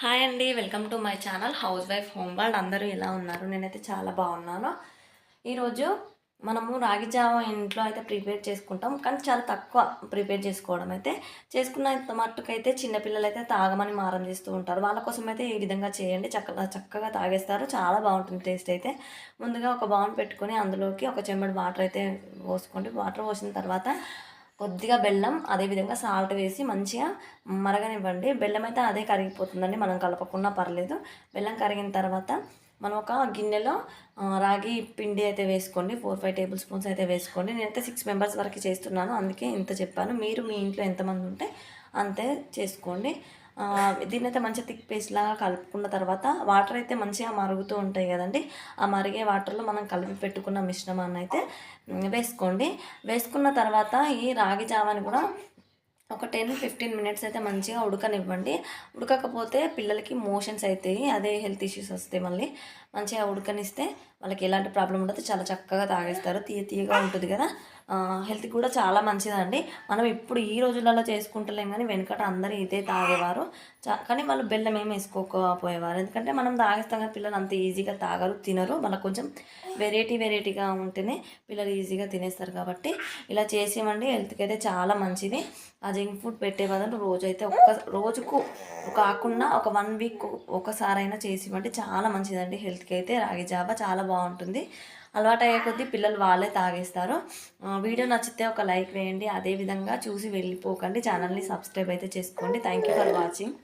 Hi అండి welcome to my channel housewife home world అందరూ ఎలా ఉన్నారు? నేనైతే చాలా బాగున్నాను. ఈరోజు మనము రాగి జావ ఇంట్లో అయితే ప్రిపేర్ చేసుకుంటాం కానీ చాలా తక్కువ ప్రిపేర్ చేసుకోవడం అయితే. చేసుకున్న మట్టుకైతే చిన్నపిల్లలు అయితే తాగమని మారం చేస్తూ ఉంటారు. వాళ్ళ కోసం అయితే ఈ విధంగా చేయండి. చక్కగా చక్కగా తాగేస్తారు. చాలా బాగుంటుంది టేస్ట్ అయితే. ముందుగా ఒక బౌన్ పెట్టుకొని అందులోకి ఒక చెంబడి వాటర్ అయితే పోసుకోండి. వాటర్ పోసిన తర్వాత కొద్దిగా బెల్లం అదేవిధంగా సాల్ట్ వేసి మంచిగా మరగనివ్వండి. బెల్లం అయితే అదే కరిగిపోతుందండి మనం కలపకుండా పర్లేదు. బెల్లం కరిగిన తర్వాత మనం ఒక గిన్నెలో రాగి పిండి అయితే వేసుకోండి ఫోర్ ఫైవ్ టేబుల్ స్పూన్స్ అయితే వేసుకోండి. నేనైతే సిక్స్ మెంబర్స్ వరకు చేస్తున్నాను అందుకే ఇంత చెప్పాను. మీరు మీ ఇంట్లో ఎంతమంది ఉంటే అంతే చేసుకోండి. దీన్ని అయితే మంచిగా థిక్ పేస్ట్ లాగా కలుపుకున్న తర్వాత వాటర్ అయితే మంచిగా మరుగుతూ ఉంటాయి కదండి. ఆ మరిగే వాటర్లో మనం కలిపి పెట్టుకున్న మిశ్రమాన్ని అయితే వేసుకోండి. వేసుకున్న తర్వాత ఈ రాగి జావాని కూడా ఒక టెన్ ఫిఫ్టీన్ మినిట్స్ అయితే మంచిగా ఉడకనివ్వండి. ఉడకకపోతే పిల్లలకి మోషన్స్ అవుతాయి అదే హెల్త్ ఇష్యూస్ వస్తాయి మళ్ళీ. మంచిగా ఉడకనిస్తే వాళ్ళకి ఎలాంటి ప్రాబ్లం ఉండదు. చాలా చక్కగా తాగేస్తారు. తీయ తీయగా ఉంటుంది కదా. హెల్త్ కూడా చాలా మంచిదండి. మనం ఇప్పుడు ఈ రోజులలో చేసుకుంటలేం కానీ వెనకట అందరూ ఇదే తాగేవారు. కానీ వాళ్ళు బెల్లం ఏమి వేసుకోకపోయేవారు. ఎందుకంటే మనం తాగేస్తాం కానీ పిల్లలు అంత ఈజీగా తాగరు తినరు. వాళ్ళకి కొంచెం వెరైటీ వెరైటీగా ఉంటేనే పిల్లలు ఈజీగా తినేస్తారు కాబట్టి ఇలా చేసేవండి హెల్త్కి అయితే చాలా మంచిది. అది జంక్ ఫుడ్ పెట్టే బదులు రోజు అయితే ఒక్క రోజుకు కాకుండా ఒక వన్ వీక్ ఒకసారైనా చేసి ఇవ్వండి చాలా మంచిదండి. హెల్త్కి అయితే రాగి జావ చాలా బాగుంటుంది. అలవాటు అయ్యే కొద్దీ పిల్లలు వాళ్ళే తాగేస్తారు. వీడియో నచ్చితే ఒక లైక్ వేయండి. అదేవిధంగా చూసి వెళ్ళిపోకండి. ఛానల్ని సబ్స్క్రైబ్ అయితే చేసుకోండి. Thank you for watching.